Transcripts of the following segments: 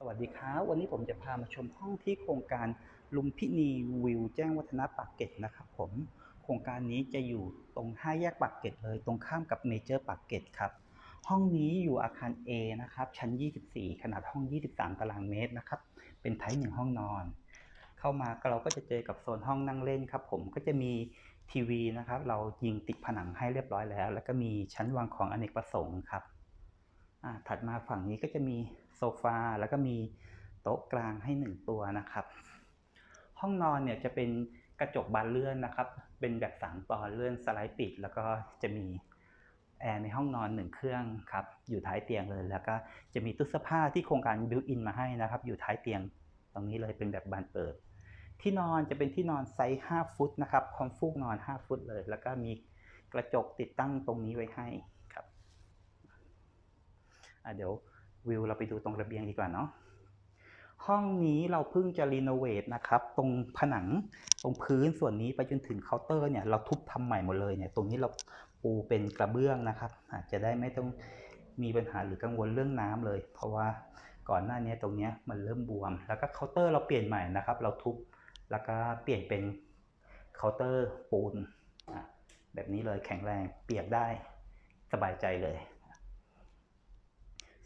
สวัสดีครับวันนี้ผมจะพามาชมห้องที่โครงการลุมพินีวิวแจ้งวัฒนะปากเกร็ดนะครับผมโครงการนี้จะอยู่ตรง5แยกปากเกร็ดเลย ตรงข้ามกับเมเจอร์ปากเกร็ดครับ ห้องนี้อยู่อาคาร A นะครับ ชั้น 24 ขนาดห้อง 23 ตารางเมตรนะครับ เป็นไทป์หนึ่งห้องนอน เข้ามาเราก็จะเจอกับโซนห้องนั่งเล่นครับ ผมก็จะมีทีวีนะครับ เรายิงติดผนังให้เรียบร้อยแล้ว แล้วก็มีชั้นวางของอเนกประสงค์ครับ ถัดมาฝั่งนี้ก็จะมีโซฟาแล้วก็มีโต๊ะกลางให้หนึ่งตัวนะครับ ห้องนอนเนี่ยจะเป็นกระจกบานเลื่อนนะครับ เป็นแบบสามตอนเลื่อนสไลด์ปิด แล้วก็จะมีแอร์ในห้องนอนหนึ่งเครื่องครับ อยู่ท้ายเตียงเลย แล้วก็จะมีตู้เสื้อผ้าที่โครงการบิวอินมาให้นะครับ อยู่ท้ายเตียงตรงนี้เลยเป็นแบบบานเปิด ที่นอนจะเป็นที่นอนไซส์5ฟุตนะครับ ความฟูกนอน 5 ฟุตเลย แล้วก็มีกระจกติดตั้งตรงนี้ไว้ให้ อะเดี๋ยววิวเราไปดูตรงระเบียงดีกว่าเนาะห้องนี้เราเพิ่งจะรีโนเวทนะครับ ตรงผนังตรงพื้นส่วนนี้ไปจนถึงเคาน์เตอร์เนี่ยเราทุบทำใหม่หมดเลยเนี่ยตรงนี้เราปูเป็นกระเบื้องนะครับ อาจจะได้ไม่ต้องมีปัญหาหรือกังวลเรื่องน้ำเลย เพราะว่าก่อนหน้านี้ตรงนี้มันเริ่มบวม แล้วก็เคาน์เตอร์เราเปลี่ยนใหม่นะครับ เราทุบแล้วก็เปลี่ยนเป็นเคาน์เตอร์ปูนแบบนี้เลยแข็งแรงเปียกได้สบายใจเลย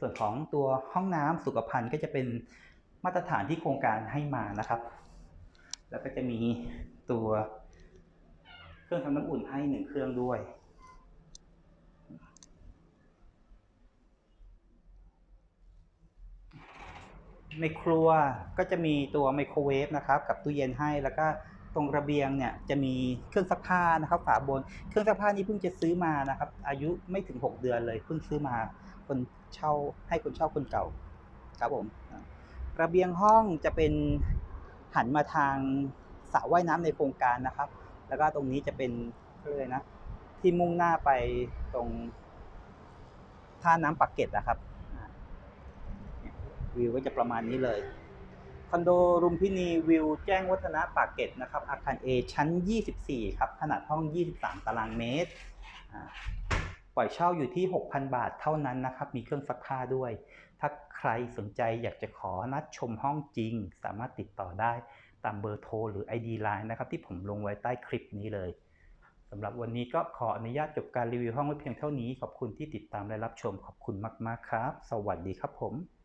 ส่วนของตัวห้องน้ำสุขภัณฑ์ก็จะเป็นมาตรฐานที่โครงการให้มานะครับ แล้วก็จะมีตัวเครื่องทำน้ำอุ่นให้หนึ่งเครื่องด้วยในครัวก็จะมีตัวไมโครเวฟนะครับ กับตู้เย็นให้แล้วก็ตรงระเบียงเนี่ยจะมีเครื่องซักผ้านะครับฝาบน เครื่องซักผ้านี้เพิ่งจะซื้อมานะครับ อายุไม่ถึง 6 เดือนเลยเพิ่งซื้อมาคนเช่าให้คนเช่าคนเก่าครับผมระเบียงห้องจะเป็นหันมาทางสระว่ายน้ำในโครงการนะครับ แล้วก็ตรงนี้จะเป็นเขาเรียกอะไรนะ ที่มุ่งหน้าไปตรงท่าน้ำปักเกร็ดนะครับวิวก็จะประมาณนี้เลยคอนโดรุมพินีวิวแจ้งวัฒนะปากเกร็ดนะครับ อาคาร A ชั้น 24 ครับ ขนาดห้อง 23 ตารางเมตร ปล่อยเช่าอยู่ที่ 6,000 บาทเท่านั้นนะครับ มีเครื่องซักผ้าด้วย ถ้าใครสนใจอยากจะขอนัดชมห้องจริง สามารถติดต่อได้ตามเบอร์โทรหรือ ID Line นะครับ ที่ผมลงไว้ใต้คลิปนี้เลยสำหรับวันนี้ก็ขออนุญาตจบการรีวิวห้องไว้เพียงเท่านี้ ขอบคุณที่ติดตามและรับชม ขอบคุณมาก ๆ ครับ สวัสดีครับผม